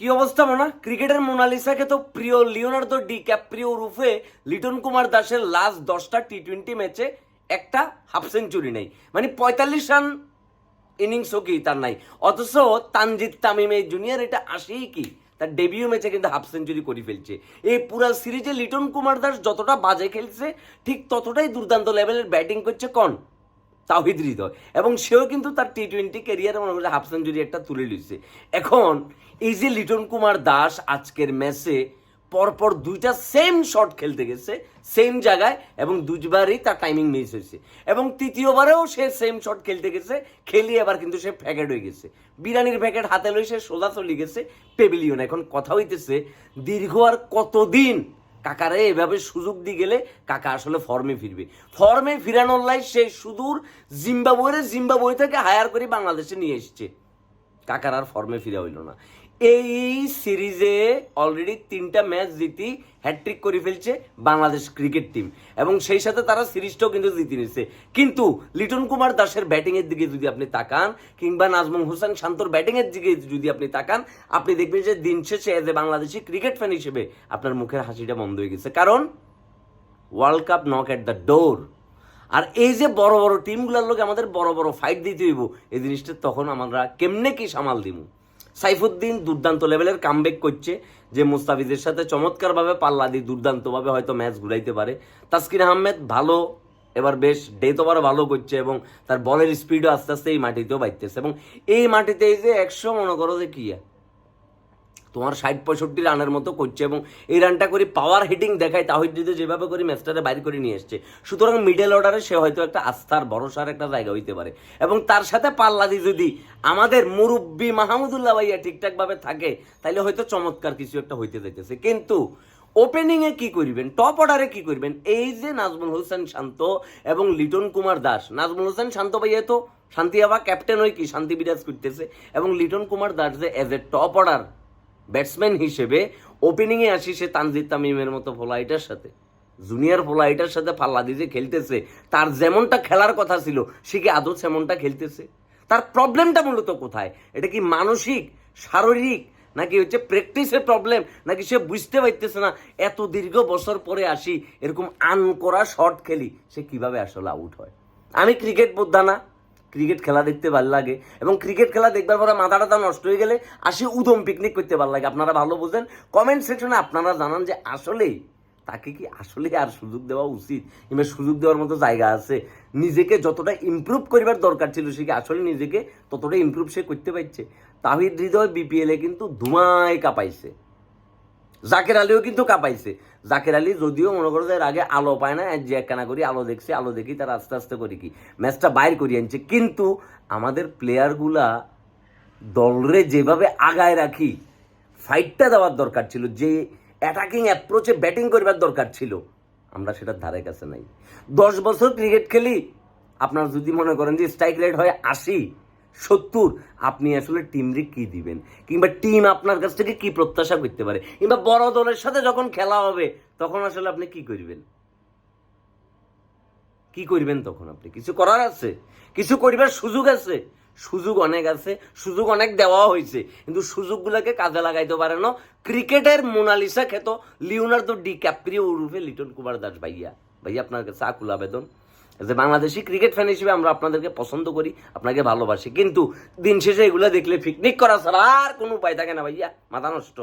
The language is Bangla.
কি অবস্থা মোনা? ক্রিকেটের মোনালিসাকে তো প্রিয় লিওনার্দো ডি ক্যাপ্রিও রুফে লিটন কুমার দাসের লাস্ট দশটা টি টোয়েন্টি ম্যাচে একটা হাফ সেঞ্চুরি নেই। মানে পঁয়তাল্লিশ রান ইনিংসও কি তার নাই। অথচ তানজিদ তামিম জুনিয়র এটা আসেই কি? তার ডেবিউ ম্যাচে কিন্তু হাফ সেঞ্চুরি করে ফেলছে। এই পুরা সিরিজে লিটন কুমার দাস যতটা বাজে খেলছে, ঠিক ততটাই দুর্দান্ত লেভেলের ব্যাটিং করছে কন? তাহিদ হৃদয়। এবং সেও কিন্তু তার টি টোয়েন্টি ক্যারিয়ারে মনে করছে হাফ সেঞ্চুরি একটা তুলে নিচ্ছে এখন এই যে লিটন কুমার দাস আজকের ম্যাচে পরপর দুইটা সেম শট খেলতে গেছে সেম জায়গায় এবং দুইবারই তার টাইমিং মিস হয়েছে। এবং তৃতীয়বারেও সে সেম শট খেলতে গেছে খেলিয়ে এবার কিন্তু সে প্যাকেট হয়ে গেছে। বিরানির প্যাকেট হাতে লই সে সোজা চলে গেছে পেভিলিয়ন এখন কথা হইতেছে, দীর্ঘ আর কতদিন কাকারে এভাবে সুযোগ দিয়ে গেলে কাকা আসলে ফর্মে ফিরবে? ফর্মে ফিরানোর লাই সে সুদূর জিম্বাবুয়ের, জিম্বাবুয়ে থেকে হায়ার করে বাংলাদেশে নিয়ে এসছে। কাকার আর ফর্মে ফিরে হইল না। এই সিরিজে অলরেডি তিনটা ম্যাচ জিতি হ্যাট্রিক করে ফেলছে বাংলাদেশ ক্রিকেট টিম এবং সেই সাথে তারা সিরিজটাও কিন্তু জিতে নিচ্ছে কিন্তু লিটন কুমার দাসের ব্যাটিং এর দিকে যদি আপনি তাকান, কিংবা নাজমুল হোসেন শান্তর ব্যাটিং এর দিকে যদি আপনি তাকান, আপনি দেখবেন যে দিন শেষে as a Bangladeshi cricket fan হিসেবে আপনার মুখের হাসিটা বন্ধ হয়ে গেছে। কারণ world cup knock at the door আর এই যে বড় বড় টিমগুলোর লোক আমাদের বড় বড় ফাইট দিতে হইব, এই জিনিসটা তখন আমরা কেমনে কি সামাল দিব সাইফুদ্দিন দুর্দান্ত লেভেলের কামব্যাক করছে, যে মুস্তাফিজের সাথে চমৎকারভাবে পাল্লা দিয়ে দুর্দান্তভাবে হয়তো ম্যাচ ঘুরাইতে পারে। তাস্কির আহমেদ ভালো, এবার বেশ ডেথ ওভারও ভালো করছে এবং তার বলের স্পিডও আস্তে আস্তে এই মাটিতেও বাইতেছে। এবং এই মাটিতে এই যে একশো মনে করো যে কি তোমার ষাট পঁয়ষট্টি রানের মতো করছে এবং এই রানটা করে পাওয়ার হিটিং দেখায় যদি যেভাবে করে ম্যাচটাতে বাইর করে নিয়ে এসছে। সুতরাং মিডল অর্ডারে সে হয়তো একটা আস্থার ভরসার একটা জায়গা হইতে পারে। এবং তার সাথে পাল্লা দিয়ে যদি আমাদের মুরব্বী মাহমুদুল্লাহ ভাইয়া ঠিকঠাকভাবে থাকে তাহলে হয়তো চমৎকার কিছু একটা হইতে যাইতেছে। কিন্তু ওপেনিং এ কি করবেন? টপ অর্ডারে কি করবেন? এই যে নাজমুল হোসেন শান্ত এবং লিটন কুমার দাস। নাজমুল হোসেন শান্ত ভাইয়া তো শান্তি আবা ক্যাপ্টেন হয়ে কি শান্তি বিরাজ করতেছে এবং লিটন কুমার দাস যে as a top order batsman হিসেবে ওপেনিংয়ে আসি সে তানজিদ তামিমের মতো ফোলাইটার সাথে। জুনিয়র ফোলাইটার সাথে পাল্লা দিয়ে খেলতেছে, তার যেমনটা খেলার কথা ছিল, সে কি আদৌ সেমনটা খেলতেছে? তার প্রবলেমটা মূলত কোথায়? এটা কি মানসিক, শারীরিক, নাকি হচ্ছে প্র্যাকটিসের প্রবলেম নাকি সে বুঝতে পারতেছে না, এত দীর্ঘ বছর পরে আসি এরকম আন করা শট খেলি, সে কীভাবে আসলে আউট হয়? আমি ক্রিকেট বোদ্ধা না। ক্রিকেট খেলা দেখতে ভালো লাগে। এবং ক্রিকেট খেলা দেখবার পরে মাথা টাথা নষ্ট হয়ে গেলে আসি উদম পিকনিক করতে ভালো লাগে। আপনারা ভালো বুঝেন। কমেন্ট সেকশনে আপনারা জানান যে আসলেই তাকে কি আসলে আর সুযোগ দেওয়া উচিত? কিংবা সুযোগ দেওয়ার মতো জায়গা আছে? নিজেকে যতটা ইমপ্রুভ করিবার দরকার ছিল, সে কি আসলে নিজেকে ততটা ইমপ্রুভ সে করতে পারছে? তাহিদ হৃদয় বিপিএলে কিন্তু ধুমায় কাঁপাইছে। জাকের আলীও কিন্তু কাঁপাইছে। জাকের আলী যদিও মনে করো এর আগে আলো পায় না যে একখানা করি আলো দেখছে, আলো দেখি তার আস্তে আস্তে করি কি। ম্যাচটা বাইর করি আনছে। কিন্তু আমাদের প্লেয়ারগুলা দলরে যেভাবে আগায় রাখি ফাইটটা দেওয়ার দরকার ছিল, যে অ্যাটাকিং অ্যাপ্রোচে ব্যাটিং করবার দরকার ছিল, আমরা সেটার ধারে কাছে নাই। দশ বছর ক্রিকেট খেলি, আপনার যদি মনে করেন যে স্ট্রাইক রেট হয় আশি সত্তর, আপনি আসলে টিমরে কি দিবেন? কিংবা টিম আপনার কাছ থেকে কি প্রত্যাশা করতে পারে? কিংবা বড় দলের সাথে যখন খেলা হবে, তখন আসলে আপনি কি করবেন? কি করবেন তখন আপনি? কিছু করার আছে? কিছু করিবার সুযোগ আছে? সুযোগ অনেক আছে, সুযোগ অনেক দেওয়া হয়েছে। কিন্তু সুযোগগুলোকে কাজে লাগাইতে পারে না। ক্রিকেটের মোনালিসা খেত লিওনার্দো ডি ক্যাপ্রিও উরুফে লিটন কুমার দাস ভাইয়া। ভাইয়া, আপনার কাছে আকুল আবেদন? যে বাংলাদেশি ক্রিকেট ফ্যান হিসেবে আমরা আপনাদেরকে পছন্দ করি, আপনাকে ভালোবাসি। কিন্তু দিন শেষে এগুলো দেখলে পিকনিক করা ছাড়া আর কোনো উপায় থাকে না ভাইয়া, মাথা নষ্ট।